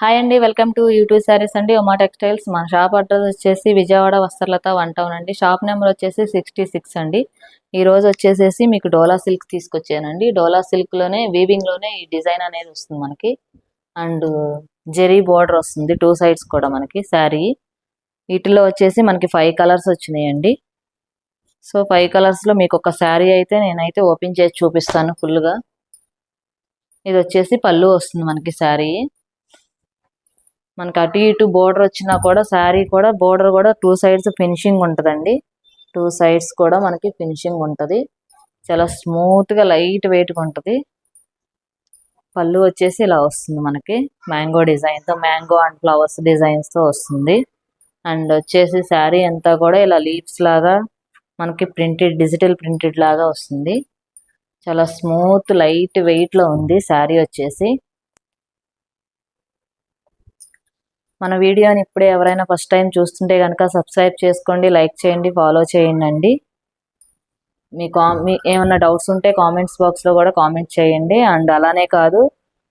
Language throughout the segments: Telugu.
హాయ్ అండి వెల్కమ్ టు యూట్యూబ్ శారీస్ అండి. ఉమా టెక్స్టైల్స్. మా షాప్ అడ్రస్ వచ్చేసి విజయవాడ వస్త్రలత వన్ టౌన్ అండి. షాప్ నెంబర్ వచ్చేసి సిక్స్టీ సిక్స్ అండి. ఈ రోజు వచ్చేసేసి మీకు డోలా సిల్క్ తీసుకొచ్చానండి. డోలా సిల్క్లోనే వీవింగ్లోనే ఈ డిజైన్ అనేది వస్తుంది మనకి. అండ్ జెరీ బోర్డర్ వస్తుంది టూ సైడ్స్ కూడా మనకి శారీ. వీటిలో వచ్చేసి మనకి ఫైవ్ కలర్స్ వచ్చినాయండి. సో ఫైవ్ కలర్స్లో మీకు ఒక శారీ అయితే నేనైతే ఓపెన్ చేసి చూపిస్తాను ఫుల్గా. ఇది వచ్చేసి పళ్ళు వస్తుంది మనకి శారీ. మనకి అటు ఇటు బోర్డర్ వచ్చినా కూడా శారీ కూడా బోర్డర్ కూడా టూ సైడ్స్ ఫినిషింగ్ ఉంటుందండి. టూ సైడ్స్ కూడా మనకి ఫినిషింగ్ ఉంటుంది. చాలా స్మూత్గా లైట్ వెయిట్గా ఉంటుంది. పళ్ళు వచ్చేసి ఇలా వస్తుంది మనకి. మ్యాంగో డిజైన్తో మ్యాంగో అండ్ ఫ్లవర్స్ డిజైన్స్తో వస్తుంది. అండ్ వచ్చేసి శారీ అంతా కూడా ఇలా లీవ్స్ లాగా మనకి ప్రింటెడ్ డిజిటల్ ప్రింటెడ్ లాగా వస్తుంది. చాలా స్మూత్ లైట్ వెయిట్లో ఉంది శారీ వచ్చేసి. మన వీడియోని ఇప్పుడే ఎవరైనా ఫస్ట్ టైం చూస్తుంటే కనుక సబ్స్క్రైబ్ చేసుకోండి లైక్ చేయండి ఫాలో చేయండి అండి మీ కా మీ ఏమైనా డౌట్స్ ఉంటే కామెంట్స్ బాక్స్లో కూడా కామెంట్ చేయండి. అండ్ అలానే కాదు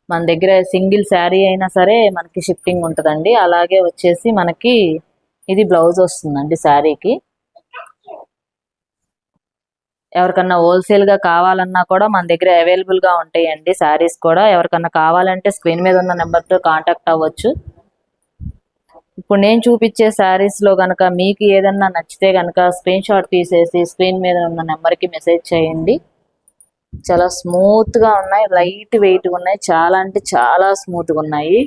మన దగ్గర సింగిల్ శారీ అయినా సరే మనకి షిఫ్టింగ్ ఉంటుందండి. అలాగే వచ్చేసి మనకి ఇది బ్లౌజ్ వస్తుందండి శారీకి. ఎవరికన్నా హోల్సేల్గా కావాలన్నా కూడా మన దగ్గర అవైలబుల్గా ఉంటాయండి శారీస్ కూడా. ఎవరికన్నా కావాలంటే స్క్రీన్ మీద ఉన్న నెంబర్తో కాంటాక్ట్ అవ్వచ్చు. ఇప్పుడు నేను చూపించే శారీస్లో లో మీకు ఏదన్నా నచ్చితే కనుక స్క్రీన్ షాట్ తీసేసి స్క్రీన్ మీద ఉన్న నెంబర్కి మెసేజ్ చేయండి. చాలా స్మూత్గా ఉన్నాయి లైట్ వెయిట్ ఉన్నాయి చాలా అంటే చాలా స్మూత్గా ఉన్నాయి.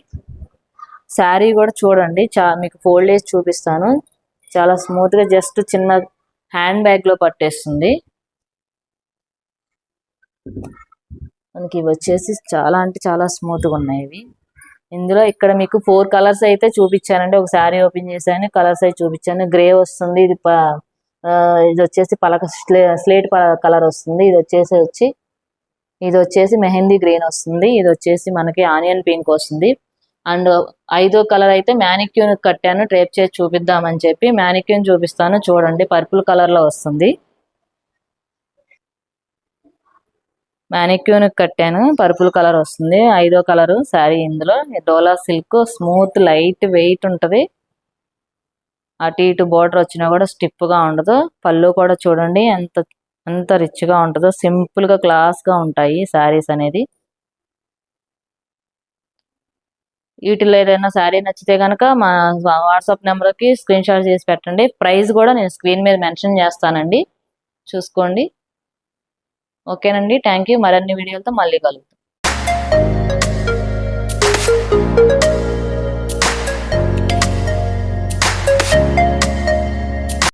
శారీ కూడా చూడండి చా మీకు ఫోల్డ్ చేసి చూపిస్తాను. చాలా స్మూత్గా జస్ట్ చిన్న హ్యాండ్ బ్యాగ్లో పట్టేస్తుంది. మనకి ఇవి వచ్చేసి చాలా అంటే చాలా స్మూత్గా ఉన్నాయి ఇవి. ఇందులో ఇక్కడ మీకు ఫోర్ కలర్స్ అయితే చూపించానండి. ఒక శారీ ఓపెన్ చేశాను కలర్స్ అయితే చూపించాను. గ్రే వస్తుంది ఇది ప- ఇది వచ్చేసి పలక స్లే స్లేట్ కలర్ వస్తుంది. ఇది వచ్చేసి వచ్చి ఇది వచ్చేసి మెహందీ గ్రీన్ వస్తుంది. ఇది వచ్చేసి మనకి ఆనియన్ పింక్ వస్తుంది. అండ్ ఐదో కలర్ అయితే మ్యానిక్యూన్ కట్టాను. ట్రేప్ చేసి చూపిద్దామని చెప్పి మ్యానిక్యూన్ చూపిస్తాను. చూడండి పర్పుల్ కలర్లో వస్తుంది. మ్యానిక్యూన్ కట్టాను. పర్పుల్ కలర్ వస్తుంది. ఐదో కలర్ శారీ ఇందులో. Dola silk smooth light weight ఉంటుంది. అటు ఇటు బోర్డర్ వచ్చినా కూడా స్టిప్గా ఉండదు. పళ్ళు కూడా చూడండి ఎంత ఎంత రిచ్గా ఉంటుందో. సింపుల్గా క్లాస్గా ఉంటాయి శారీస్ అనేది. వీటిలో ఏదైనా శారీ నచ్చితే కనుక మా వాట్సాప్ నెంబర్కి స్క్రీన్ షాట్ చేసి పెట్టండి. ప్రైస్ కూడా నేను స్క్రీన్ మీద మెన్షన్ చేస్తానండి. చూసుకోండి. ఓకేనండి. థ్యాంక్ యూ మరిన్ని వీడియోలతో మళ్ళీ కలుగుతాం